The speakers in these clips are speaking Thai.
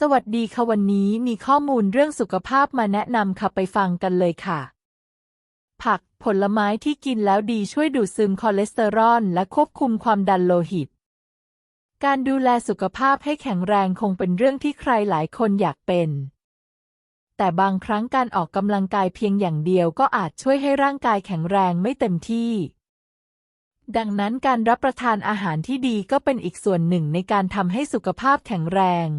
สวัสดีค่ะวันนี้มีข้อมูลเรื่องสุขภาพมาแนะนำค่ะไปฟังกันเลยค่ะ ผักผลไม้ที่กินแล้วดีช่วยดูดซึมคอเลสเตอรอลและควบคุมความดันโลหิต การดูแลสุขภาพให้แข็งแรงคงเป็นเรื่องที่ใครหลายคนอยากเป็น แต่บางครั้งการออกกำลังกายเพียงอย่างเดียวก็อาจช่วยให้ร่างกายแข็งแรงไม่เต็มที่ ดังนั้นการรับประทานอาหารที่ดีก็เป็นอีกส่วนหนึ่งในการทำให้สุขภาพแข็งแรง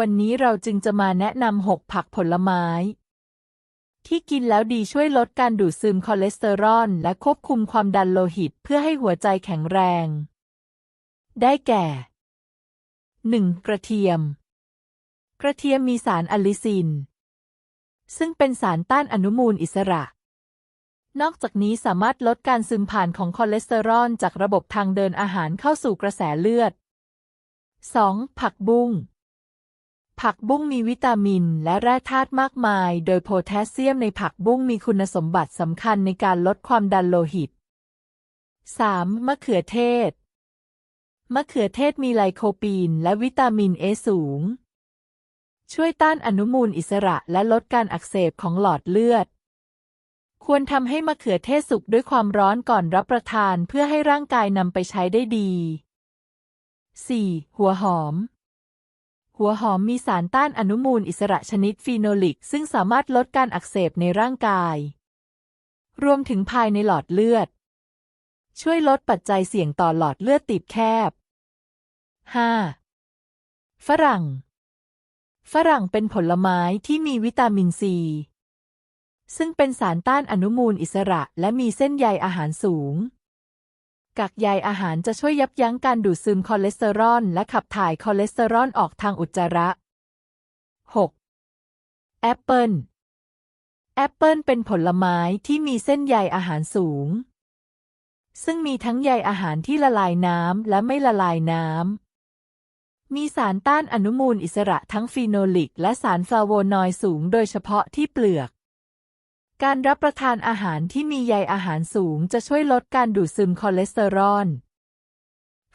วันนี้เราจึงจะมาแนะนำหกผักผลไม้ ที่กินแล้วดีช่วยลดการดูดซึมคอเลสเตอรอลและควบคุมความดันโลหิตเพื่อให้หัวใจแข็งแรง ได้แก่ 1. กระเทียม กระเทียมมีสารอะลิซิน ซึ่งเป็นสารต้านอนุมูลอิสระ นอกจากนี้สามารถลดการซึมผ่านของคอเลสเตอรอลจากระบบทางเดินอาหารเข้าสู่กระแสเลือด 2. ผักบุ้ง ผักบุ้งมีวิตามินและแร่ธาตุมากมาย โดยโพแทสเซียมในผักบุ้งมีคุณสมบัติสำคัญในการลดความดันโลหิต 3. มะเขือเทศ มะเขือเทศมีไลโคปีนและวิตามินเอสูง ช่วยต้านอนุมูลอิสระและลดการอักเสบของหลอดเลือด ควรทำให้มะเขือเทศสุกด้วยความร้อนก่อนรับประทานเพื่อให้ร่างกายนำไปใช้ได้ดี 4. หัวหอม หัวหอมมีสารต้านอนุมูลอิสระชนิดฟีโนลิก ซึ่งสามารถลดการอักเสบในร่างกาย รวมถึงภายในหลอดเลือด ช่วยลดปัจจัยเสี่ยงต่อหลอดเลือดตีบแคบ 5. ฝรั่ง ฝรั่งเป็นผลไม้ที่มีวิตามินซี ซึ่งเป็นสารต้านอนุมูลอิสระและมีเส้นใยอาหารสูง กักใยอาหารจะช่วยยับยั้งการดูดซึมคอเลสเตอรอลและขับถ่ายคอเลสเตอรอลออกทางอุจจาระ 6. แอปเปิลแอปเปิลเป็นผลไม้ที่มีเส้นใยอาหารสูง ซึ่งมีทั้งใยอาหารที่ละลายน้ำและไม่ละลายน้ำ มีสารต้านอนุมูลอิสระทั้งฟีโนลิก และสารฟลาโวนอยด์สูงโดยเฉพาะที่เปลือก การรับประทานอาหารที่มีใยอาหารสูงจะช่วยลดการดูดซึมคอเลสเตอรอล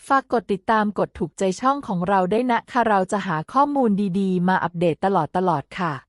ฝากกดติดตามกดถูกใจช่องของเราได้นะค่ะเราจะหาข้อมูลดีๆ มาอัปเดตตลอดตลอดค่ะ